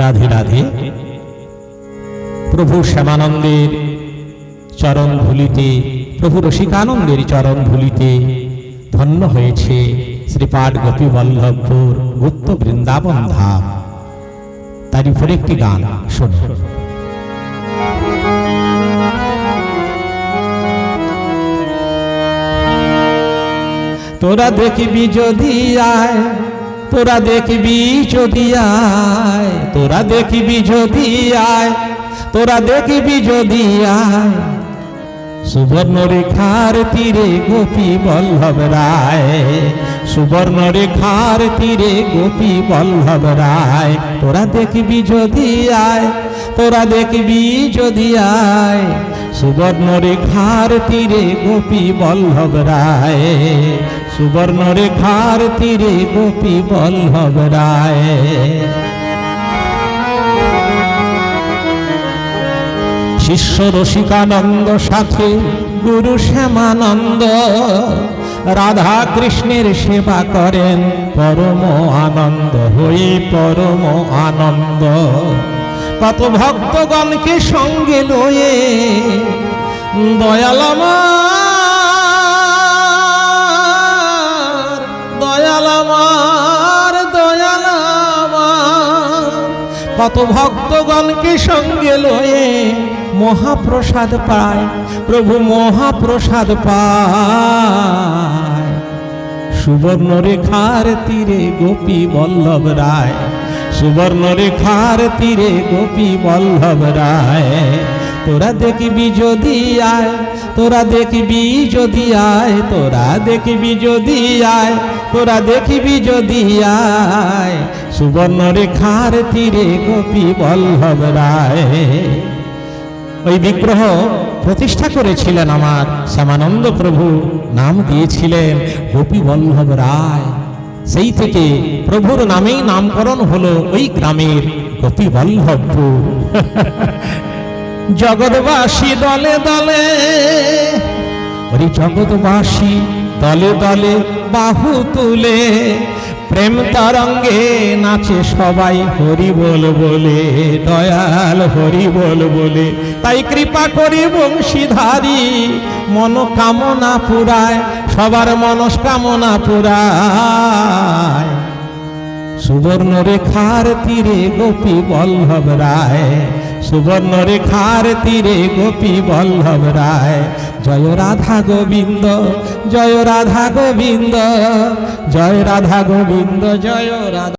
রাধে রাধে। প্রভু শ্যামানন্দের চরণ ধুলিতে, প্রভু রসিকানন্দের চরণ ধুলিতে ধন্য হয়েছে শ্রীপাঠ গোপী বল্লভপুর গুপ্ত বৃন্দাবন ধাম। তার উপরে একটি গান শুনুন তোরা দেখবি যদি আয় তোরা দেখবি যদি আয়, তোরা দেখবি যদি আয়, তোরা দেখবি যদি আয়। সুবর্ণ রেখার তীরে গোপী বল্লভ রায় সুবর্ণ রেখার তীরে গোপী বল্লভ রায়, তোরা দেখবি যদি আয়, তোরা দেখবি যদি আয়। সুবর্ণ রেখার তীরে গোপী বল্লভ রায় সুবর্ণ রেখার তীরে গোপী বল্লভ রায়। শিষ্য রসিকানন্দ, সাথে, গুরু শ্যামানন্দ, রাধা কৃষ্ণের সেবা করেন পরম আনন্দ হই পরম আনন্দ। কত ভক্তগণকে সঙ্গে লয়ে দয়াল কত ভক্তগণকে সঙ্গে লয়ে মহাপ্রসাদ পায়। প্রভু মহাপ্রসাদ পায়। সুবর্ণ রেখার তীরে গোপী বল্লভ রায়। সুবর্ণ রেখার তীরে গোপী বল্লভ রায়। তোরা দেখবি যদি আয়, তোরা দেখবি যদি আয়, তোরা দেখবি যদি আয়, তোরা দেখবি যদি আয়। সুবর্ণ রেখার তীরে গোপী বল্লভ রায়। ওই বিগ্রহ প্রতিষ্ঠা করেছিলেন আমার শ্যামানন্দ প্রভু, নাম দিয়েছিলেন গোপী বল্লভ রায়। সেই থেকে প্রভুর নামেই নামকরণ হলো ওই গ্রামের গোপী বল্লভপুর জগৎবাসী দলে দলে। ওই জগৎবাসী দলে দলে বাহু তুলে, প্রেম তরঙ্গে নাচে সবাই হরি বল বলে, দয়াল হরি বল বলে। তাই কৃপা করি বংশীধারী, মনোকামনা পুরায়, সবার মনস্কামনা পুরায়। সুবর্ণ রেখার তীরে গোপী বল্লভ রায় সুবর্ণ রেখার তীরে গোপী বল্লভ রায়। জয় রাধা গোবিন্দ, জয় রাধা গোবিন্দ, জয় রাধা গোবিন্দ, জয় রাধা